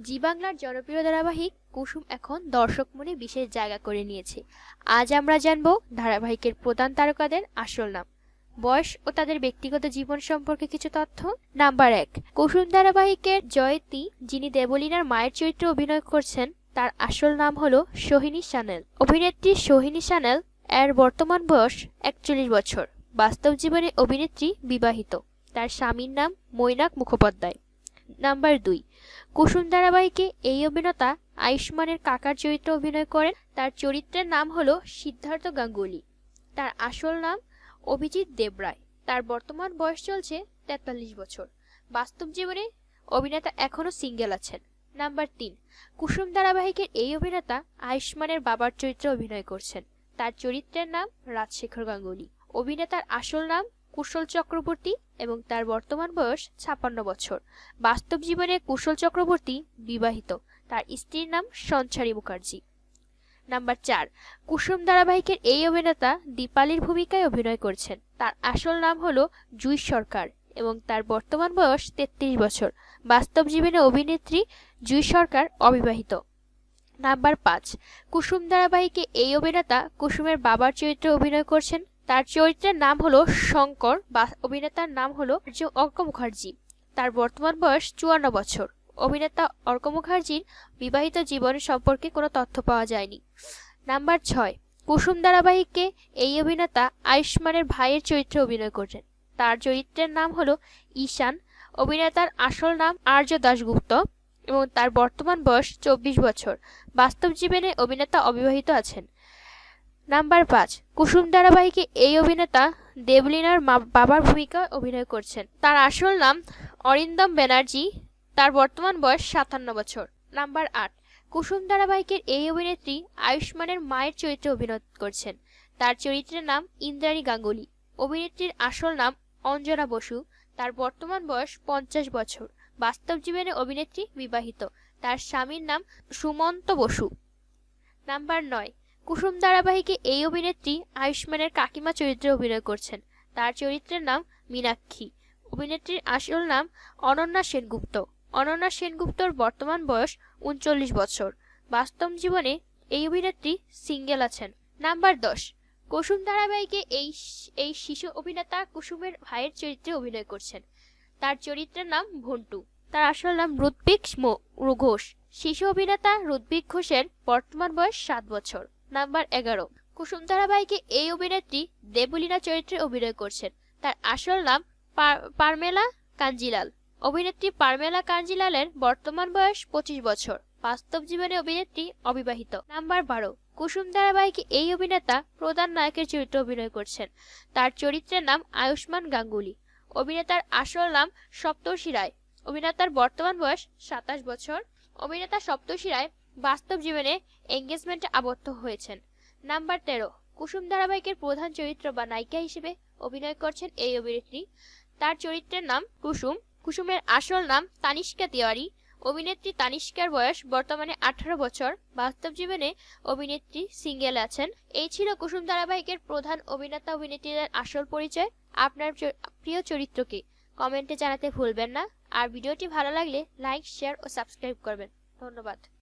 জি বাংলার জনপ্রিয় ধারাবাহিক কুসুম এখন দর্শক মনে বিশেষ জায়গা করে নিয়েছে। আজ আমরা জানব ধারাবাহিকের প্রধান তারকাদের আসল নাম। বয়স ও তাদের ব্যক্তিগত জীবন সম্পর্কে কিছু তথ্য। নাম্বার এক, কুসুম ধারাবাহিকের জয়তী যিনি দেবলীনার মায়ের চরিত্রে অভিনয় করছেন, তার আসল নাম হলো সোহিনী সানেল অভিনেত্রী সোহিনী সানেল এর বর্তমান বয়স একচল্লিশ বছর। বাস্তব জীবনে অভিনেত্রী বিবাহিত। তার স্বামীর নাম মৈনাক মুখোপাধ্যায়। নাম্বার দুই কুসুম ধারাবাহিকে এই অভিনেতা আয়ুষ্মানের কাকার চরিত্রে অভিনয় করেন। তার চরিত্রের নাম হলো সিদ্ধার্থ গাঙ্গুলি। তার আসল নাম অভিজিৎ দেবরায়। তার বর্তমান বয়স চলছে তেতাল্লিশ বছর। বাস্তব জীবনে অভিনেতা এখনও সিঙ্গেল আছেন। নাম্বার তিন, কুসুম ধারাবাহিকের এই অভিনেতা আয়ুষ্মানের বাবার চরিত্রে অভিনয় করছেন। তার চরিত্রের নাম রাজশেখর গাঙ্গুলি। অভিনেতার আসল নাম কুশল চক্রবর্তী এবং তার বর্তমান বয়স ছাপান্ন বছর। বাস্তব জীবনে কুশল চক্রবর্তী বিবাহিত। তার স্ত্রীর নাম সঞ্চারী মুখার্জি। নাম্বার চার, কুসুম ধারাবাহিকের এই অভিনেতা দীপালির ভূমিকায় অভিনয় করছেন। তার আসল নাম হলো জুই সরকার এবং তার বর্তমান বয়স তেত্রিশ বছর। বাস্তব জীবনে অভিনেত্রী জুই সরকার অবিবাহিত। নাম্বার পাঁচ, কুসুম ধারাবাহিকে এই অভিনেতা কুসুমের বাবার চরিত্রে অভিনয় করছেন তার চরিত্রের নাম হলো শঙ্কর বা অভিনেতার নাম হলো অর্ক মুখার্জি। তার বর্তমান বয়স চুয়ান্ন বছর। অভিনেতা অর্ক মুখার্জির বিবাহিত জীবন সম্পর্কে কোনো তথ্য পাওয়া যায়নি। নাম্বার ছয়, কুসুম ধারাবাহিকে এই অভিনেতা আয়ুষ্মানের ভাইয়ের চরিত্রে অভিনয় করছেন। তার চরিত্রের নাম হলো ঈশান। অভিনেতার আসল নাম আর্য দাশগুপ্ত এবং তার বর্তমান বয়স চব্বিশ বছর। বাস্তব জীবনে অভিনেতা অবিবাহিত আছেন। নাম্বার পাঁচ, কুসুম ধারাবাহিকে এই অভিনেতা দেবলিনার বাবার ভূমিকায় অভিনয় করছেন। তার আসল নাম অরিন্দম ব্যানার্জি, তার বর্তমান বয়স সাতান্ন বছর। নাম্বার আট, কুসুম ধারাবাহিকের এই অভিনেত্রী আয়ুষ্মানের মায়ের চরিত্রে অভিনয় করছেন। তার চরিত্রের নাম ইন্দ্রাণী গাঙ্গুলি। অভিনেত্রীর আসল নাম অঞ্জনা বসু। তার বর্তমান বয়স পঞ্চাশ বছর। বাস্তব জীবনে অভিনেত্রী বিবাহিত। তার স্বামীর নাম সুমন্ত বসু। নাম্বার নয় কুসুম ধারাবাহিকে এই অভিনেত্রী আয়ুষ্মানের কাকিমা চরিত্রে অভিনয় করছেন। তার চরিত্রের নাম মীনাক্ষী। অভিনেত্রীর আসল নাম অনন্যা সেনগুপ্ত। অনন্যা সেনগুপ্তর বর্তমান বয়স উনচল্লিশ বছর। বাস্তব জীবনে এই অভিনেত্রী সিঙ্গেল আছেন। নাম্বার দশ। কুসুম ধারাবাহিকে এই এই শিশু অভিনেতা কুসুমের ভাইয়ের চরিত্রে অভিনয় করছেন। তার চরিত্রের নাম ভন্টু। তার আসল নাম রুদ্ভিক ঘোষ। শিশু অভিনেতা রুদ্ভিক ঘোষের বর্তমান বয়স সাত বছর। নাম্বার এগারো। কুসুম ধারাবাহিকে এই অভিনেত্রী দেবলীনা চরিত্রে অভিনয় করছেন। তার আসল নাম পারমেলা কাঞ্জিলাল। অভিনেত্রী পারমেলা কাঞ্জিলালের বর্তমান বয়স পঁচিশ বছর। বাস্তব জীবনে অভিনেত্রী অবিবাহিত। নাম্বার বারো। কুসুম ধারাবাহিকে এই অভিনেতা প্রধান নায়কের চরিত্রে অভিনয় করছেন। তার চরিত্রের নাম আয়ুষ্মান গাঙ্গুলি। অভিনেতার আসল নাম সপ্তর্ষি রায়। অভিনেতার বর্তমান বয়স সাতাশ বছর। অভিনেতা সপ্তর্ষি রায় বাস্তব জীবনে এঙ্গেজমেন্টে আবদ্ধ হয়েছেন। নাম্বার তেরো, কুসুম ধারাবাহিকের প্রধান চরিত্র বা নায়িকা হিসেবে অভিনয় করছেন এই অভিনেত্রী। তার চরিত্রের নাম কুসুম। কুসুমের আসল নাম তানিষ্কা তিওয়ারি। অভিনেত্রী তানিষ্কার বয়স বর্তমানে আঠারো বছর। বাস্তব জীবনে অভিনেত্রী সিঙ্গেল আছেন। এই ছিল কুসুম ধারাবাহিকের প্রধান অভিনেতা অভিনেত্রীদের আসল পরিচয়। আপনার প্রিয় চরিত্রকে কমেন্টে জানাতে ভুলবেন না। আর ভিডিওটি ভালো লাগলে লাইক, শেয়ার ও সাবস্ক্রাইব করবেন। ধন্যবাদ।